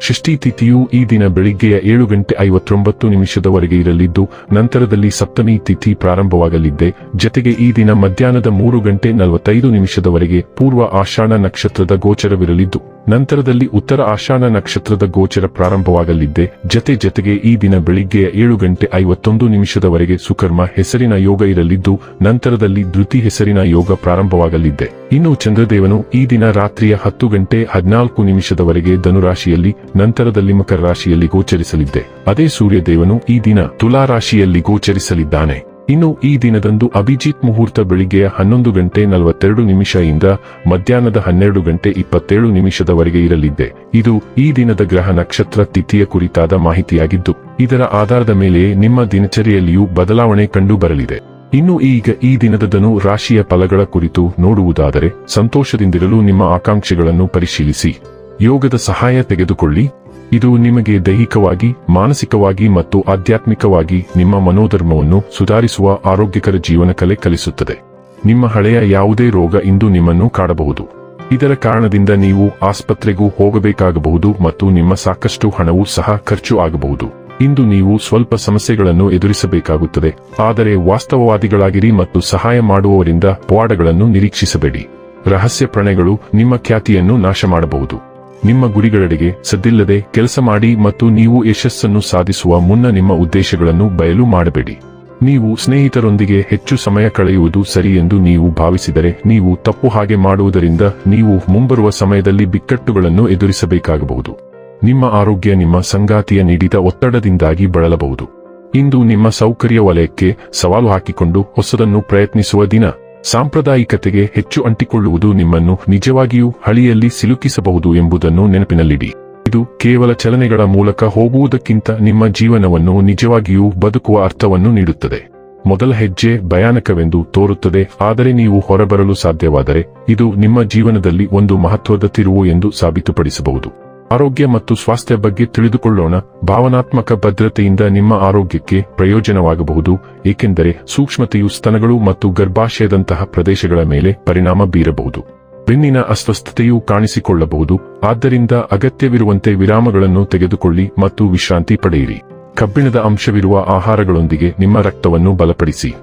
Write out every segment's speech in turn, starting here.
ಷಷ್ಠಿ ತಿಥಿಯು ಈ ದಿನ ಬೆಳಿಗ್ಗೆಯ ಏಳು ಗಂಟೆ ಐವತ್ತೊಂಬತ್ತು ನಿಮಿಷದವರೆಗೆ ಇರಲಿದ್ದು, ನಂತರದಲ್ಲಿ ಸಪ್ತಮಿ ತಿಥಿ ಪ್ರಾರಂಭವಾಗಲಿದ್ದೆ. ಜತೆಗೆ ಈ ದಿನ ಮಧ್ಯಾಹ್ನದ ಮೂರು ಗಂಟೆ ನಲವತ್ತೈದು ನಿಮಿಷದವರೆಗೆ ಪೂರ್ವ ಆಷಾಢ ನಕ್ಷತ್ರದ ಗೋಚರವಿರಲಿದ್ದು. ನಂತರದಲ್ಲಿ ಉತ್ತರ ಆಷಾಣ ನಕ್ಷತ್ರದ ಗೋಚರ ಪ್ರಾರಂಭವಾಗಲಿದ್ದೆ. ಜತೆ ಜತೆಗೆ ಈ ದಿನ ಬೆಳಿಗ್ಗೆಯ ಏಳು ಗಂಟೆ ಐವತ್ತೊಂದು ನಿಮಿಷದವರೆಗೆ ಸುಕರ್ಮ ಹೆಸರಿನ ಯೋಗ ಇರಲಿದ್ದು, ನಂತರದಲ್ಲಿ ಧೃತಿ ಹೆಸರಿನ ಯೋಗ ಪ್ರಾರಂಭವಾಗಲಿದ್ದೆ. ಇನ್ನು ಚಂದ್ರದೇವನು ಈ ದಿನ ರಾತ್ರಿಯ ಹತ್ತು ಗಂಟೆ ಹದಿನಾಲ್ಕು ನಿಮಿಷದವರೆಗೆ ಧನುರಾಶಿಯಲ್ಲಿ, ನಂತರದಲ್ಲಿ ಮಕರ ರಾಶಿಯಲ್ಲಿ ಗೋಚರಿಸಲಿದ್ದೆ. ಅದೇ ಸೂರ್ಯದೇವನು ಈ ದಿನ ತುಲಾರಾಶಿಯಲ್ಲಿ ಗೋಚರಿಸಲಿದ್ದಾನೆ. ಇನ್ನು ಈ ದಿನದಂದು ಅಭಿಜಿತ್ ಮುಹೂರ್ತ ಬೆಳಿಗ್ಗೆಯ ಹನ್ನೊಂದು ಗಂಟೆ ನಲವತ್ತೆರಡು ನಿಮಿಷದಿಂದ ಮಧ್ಯಾಹ್ನದ ಹನ್ನೆರಡು ಗಂಟೆ ಇಪ್ಪತ್ತೇಳು ನಿಮಿಷದವರೆಗೆ ಇರಲಿದ್ದೆ. ಇದು ಈ ದಿನದ ಗ್ರಹ ನಕ್ಷತ್ರ ತಿಥಿಯ ಕುರಿತಾದ ಮಾಹಿತಿಯಾಗಿದ್ದು, ಇದರ ಆಧಾರದ ಮೇಲೆ ನಿಮ್ಮ ದಿನಚರಿಯಲ್ಲಿಯೂ ಬದಲಾವಣೆ ಕಂಡು ಬರಲಿದೆ ಇನ್ನು ಈಗ ಈ ದಿನದದನು ರಾಶಿಯ ಫಲಗಳ ಕುರಿತು ನೋಡುವುದಾದರೆ, ಸಂತೋಷದಿಂದಿರಲು ನಿಮ್ಮ ಆಕಾಂಕ್ಷೆಗಳನ್ನು ಪರಿಶೀಲಿಸಿ. ಯೋಗದ ಸಹಾಯ ತೆಗೆದುಕೊಳ್ಳಿ. ಇದು ನಿಮಗೆ ದೈಹಿಕವಾಗಿ, ಮಾನಸಿಕವಾಗಿ ಮತ್ತು ಆಧ್ಯಾತ್ಮಿಕವಾಗಿ ನಿಮ್ಮ ಮನೋಧರ್ಮವನ್ನು ಸುಧಾರಿಸುವ ಆರೋಗ್ಯಕರ ಜೀವನ ಕಲೆ ಕಲಿಸುತ್ತದೆ. ನಿಮ್ಮ ಹಳೆಯ ಯಾವುದೇ ರೋಗ ಇಂದು ನಿಮ್ಮನ್ನು ಕಾಡಬಹುದು. ಇದರ ಕಾರಣದಿಂದ ನೀವು ಆಸ್ಪತ್ರೆಗೂ ಹೋಗಬೇಕಾಗಬಹುದು ಮತ್ತು ನಿಮ್ಮ ಸಾಕಷ್ಟು ಹಣವೂ ಸಹ ಖರ್ಚು ಆಗಬಹುದು. ಇಂದು ನೀವು ಸ್ವಲ್ಪ ಸಮಸ್ಯೆಗಳನ್ನು ಎದುರಿಸಬೇಕಾಗುತ್ತದೆ, ಆದರೆ ವಾಸ್ತವವಾದಿಗಳಾಗಿರಿ ಮತ್ತು ಸಹಾಯ ಮಾಡುವವರಿಂದ ಪವಾಡಗಳನ್ನು ನಿರೀಕ್ಷಿಸಬೇಡಿ. ರಹಸ್ಯ ಪ್ರಣಯಗಳು ನಿಮ್ಮ ಖ್ಯಾತಿಯನ್ನು ನಾಶ ಮಾಡಬಹುದು ನಿಮ್ಮ ಗುರಿಗಳೆಡೆಗೆ ಸದ್ದಿಲ್ಲದೆ ಕೆಲಸ ಮಾಡಿ ಮತ್ತು ನೀವು ಯಶಸ್ಸನ್ನು ಸಾಧಿಸುವ ಮುನ್ನ ನಿಮ್ಮ ಉದ್ದೇಶಗಳನ್ನು ಬಯಲು ಮಾಡಬೇಡಿ. ನೀವು ಸ್ನೇಹಿತರೊಂದಿಗೆ ಹೆಚ್ಚು ಸಮಯ ಕಳೆಯುವುದು ಸರಿ ಎಂದು ನೀವು ಭಾವಿಸಿದರೆ ನೀವು ತಪ್ಪು ಹಾಗೆ ಮಾಡುವುದರಿಂದ ನೀವು ಮುಂಬರುವ ಸಮಯದಲ್ಲಿ ಬಿಕ್ಕಟ್ಟುಗಳನ್ನು ಎದುರಿಸಬೇಕಾಗಬಹುದು. ನಿಮ್ಮ ಆರೋಗ್ಯ ನಿಮ್ಮ ಸಂಗಾತಿಯ ನೀಡಿದ ಒತ್ತಡದಿಂದಾಗಿ ಬಳಲಬಹುದು. ಇಂದು ನಿಮ್ಮ ಸೌಕರ್ಯ ವಲಯಕ್ಕೆ ಸವಾಲು ಹಾಕಿಕೊಂಡು ಹೊಸದನ್ನು ಪ್ರಯತ್ನಿಸುವ ದಿನ. ಸಾಂಪ್ರದಾಯಿಕತೆಗೆ ಹೆಚ್ಚು ಅಂಟಿಕೊಳ್ಳುವುದು ನಿಮ್ಮನ್ನು ನಿಜವಾಗಿಯೂ ಹಳಿಯಲ್ಲಿ ಸಿಲುಕಿಸಬಹುದು ಎಂಬುದನ್ನು ನೆನಪಿನಲ್ಲಿಡಿ. ಇದು ಕೇವಲ ಚಲನೆಗಳ ಮೂಲಕ ಹೋಗುವುದಕ್ಕಿಂತ ನಿಮ್ಮ ಜೀವನವನ್ನು ನಿಜವಾಗಿಯೂ ಬದುಕುವ ಅರ್ಥವನ್ನು ನೀಡುತ್ತದೆ. ಮೊದಲ ಹೆಜ್ಜೆ ಭಯಾನಕವೆಂದು ತೋರುತ್ತದೆ, ಆದರೆ ನೀವು ಹೊರಬರಲು ಸಾಧ್ಯವಾದರೆ ಇದು ನಿಮ್ಮ ಜೀವನದಲ್ಲಿ ಒಂದು ಮಹತ್ವದ ತಿರುವು ಎಂದು ಸಾಬೀತುಪಡಿಸಬಹುದು. ಆರೋಗ್ಯ ಮತ್ತು ಸ್ವಾಸ್ಥ್ಯ ಬಗ್ಗೆ ತಿಳಿದುಕೊಳ್ಳೋಣ. ಭಾವನಾತ್ಮಕ ಭದ್ರತೆಯಿಂದ ನಿಮ್ಮ ಆರೋಗ್ಯಕ್ಕೆ ಪ್ರಯೋಜನವಾಗಬಹುದು, ಏಕೆಂದರೆ ಸೂಕ್ಷ್ಮತೆಯು ಸ್ತನಗಳು ಮತ್ತು ಗರ್ಭಾಶಯದಂತಹ ಪ್ರದೇಶಗಳ ಮೇಲೆ ಪರಿಣಾಮ ಬೀರಬಹುದು. ಬೆನ್ನಿನ ಅಸ್ವಸ್ಥತೆಯು ಕಾಣಿಸಿಕೊಳ್ಳಬಹುದು, ಆದ್ದರಿಂದ ಅಗತ್ಯವಿರುವಂತೆ ವಿರಾಮಗಳನ್ನು ತೆಗೆದುಕೊಳ್ಳಿ ಮತ್ತು ವಿಶ್ರಾಂತಿ ಪಡೆಯಿರಿ. ಕಬ್ಬಿಣದ ಅಂಶವಿರುವ ಆಹಾರಗಳೊಂದಿಗೆ ನಿಮ್ಮ ರಕ್ತವನ್ನು ಬಲಪಡಿಸಿ.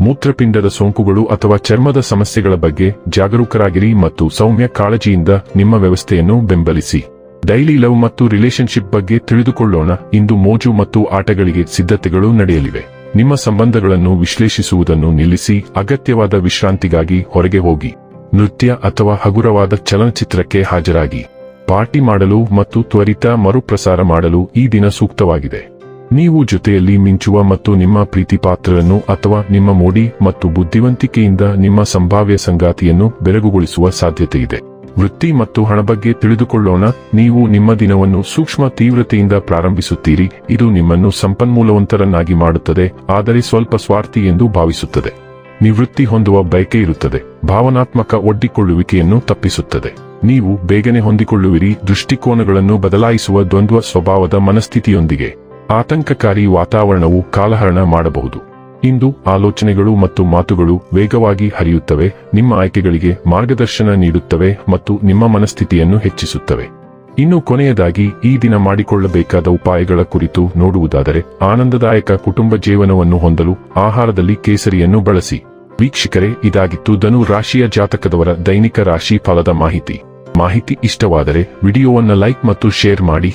ಮೂತ್ರಪಿಂಡದ ಸೋಂಕುಗಳು ಅಥವಾ ಚರ್ಮದ ಸಮಸ್ಯೆಗಳ ಬಗ್ಗೆ ಜಾಗರೂಕರಾಗಿರಿ ಮತ್ತು ಸೌಮ್ಯ ಕಾಳಜಿಯಿಂದ ನಿಮ್ಮ ವ್ಯವಸ್ಥೆಯನ್ನು ಬೆಂಬಲಿಸಿ. ಡೈಲಿ ಲವ್ ಮತ್ತು ರಿಲೇಶನ್ಶಿಪ್ ಬಗ್ಗೆ ತಿಳಿದುಕೊಳ್ಳೋಣ. ಇಂದು ಮೋಜು ಮತ್ತು ಆಟಗಳಿಗೆ ಸಿದ್ಧತೆಗಳು ನಡೆಯಲಿವೆ. ನಿಮ್ಮ ಸಂಬಂಧಗಳನ್ನು ವಿಶ್ಲೇಷಿಸುವುದನ್ನು ನಿಲ್ಲಿಸಿ, ಅಗತ್ಯವಾದ ವಿಶ್ರಾಂತಿಗಾಗಿ ಹೊರಗೆ ಹೋಗಿ. ನೃತ್ಯ ಅಥವಾ ಹಗುರವಾದ ಚಲನಚಿತ್ರಕ್ಕೆ ಹಾಜರಾಗಿ. ಪಾರ್ಟಿ ಮಾಡಲು ಮತ್ತು ತ್ವರಿತ ಮರುಪ್ರಸಾರ ಮಾಡಲು ಈ ದಿನ ಸೂಕ್ತವಾಗಿದೆ. ನೀವು ಜೊತೆಯಲ್ಲಿ ಮಿಂಚುವ ಮತ್ತು ನಿಮ್ಮ ಪ್ರೀತಿಪಾತ್ರರನ್ನು ಅಥವಾ ನಿಮ್ಮ ಮೋಡಿ ಮತ್ತು ಬುದ್ಧಿವಂತಿಕೆಯಿಂದ ನಿಮ್ಮ ಸಂಭಾವ್ಯ ಸಂಗಾತಿಯನ್ನು ಬೆರಗುಗೊಳಿಸುವ ಸಾಧ್ಯತೆಯಿದೆ. ವೃತ್ತಿ ಮತ್ತು ಹಣ ಬಗ್ಗೆ ತಿಳಿದುಕೊಳ್ಳೋಣ. ನೀವು ನಿಮ್ಮ ದಿನವನ್ನು ಸೂಕ್ಷ್ಮ ತೀವ್ರತೆಯಿಂದ ಪ್ರಾರಂಭಿಸುತ್ತೀರಿ. ಇದು ನಿಮ್ಮನ್ನು ಸಂಪನ್ಮೂಲವಂತರನ್ನಾಗಿ ಮಾಡುತ್ತದೆ, ಆದರೆ ಸ್ವಲ್ಪ ಸ್ವಾರ್ಥಿ ಎಂದು ಭಾವಿಸುತ್ತದೆ. ನಿವೃತ್ತಿ ಹೊಂದುವ ಬಯಕೆ ಇರುತ್ತದೆ, ಭಾವನಾತ್ಮಕ ಒಡ್ಡಿಕೊಳ್ಳುವಿಕೆಯನ್ನು ತಪ್ಪಿಸುತ್ತದೆ. ನೀವು ಬೇಗನೆ ಹೊಂದಿಕೊಳ್ಳುವಿರಿ, ದೃಷ್ಟಿಕೋನಗಳನ್ನು ಬದಲಾಯಿಸುವ ದ್ವಂದ್ವ ಸ್ವಭಾವದ ಮನಸ್ಥಿತಿಯೊಂದಿಗೆ. ಆತಂಕಕಾರಿ ವಾತಾವರಣವು ಕಾಲಹರಣ ಮಾಡಬಹುದು. ಇಂದು ಆಲೋಚನೆಗಳು ಮತ್ತು ಮಾತುಗಳು ವೇಗವಾಗಿ ಹರಿಯುತ್ತವೆ, ನಿಮ್ಮ ಆಯ್ಕೆಗಳಿಗೆ ಮಾರ್ಗದರ್ಶನ ನೀಡುತ್ತವೆ ಮತ್ತು ನಿಮ್ಮ ಮನಸ್ಥಿತಿಯನ್ನು ಹೆಚ್ಚಿಸುತ್ತವೆ. ಇನ್ನು ಕೊನೆಯದಾಗಿ, ಈ ದಿನ ಮಾಡಿಕೊಳ್ಳಬೇಕಾದ ಉಪಾಯಗಳ ಕುರಿತು ನೋಡುವುದಾದರೆ, ಆನಂದದಾಯಕ ಕುಟುಂಬ ಜೀವನವನ್ನು ಹೊಂದಲು ಆಹಾರದಲ್ಲಿ ಕೇಸರಿಯನ್ನು ಬಳಸಿ. ವೀಕ್ಷಕರೇ, ಇದಾಗಿತ್ತು ಧನು ರಾಶಿಯ ಜಾತಕದವರ ದೈನಿಕ ರಾಶಿ ಫಲದ ಮಾಹಿತಿ. ಮಾಹಿತಿ ಇಷ್ಟವಾದರೆ, ವಿಡಿಯೋವನ್ನು ಲೈಕ್ ಮತ್ತು ಶೇರ್ ಮಾಡಿ.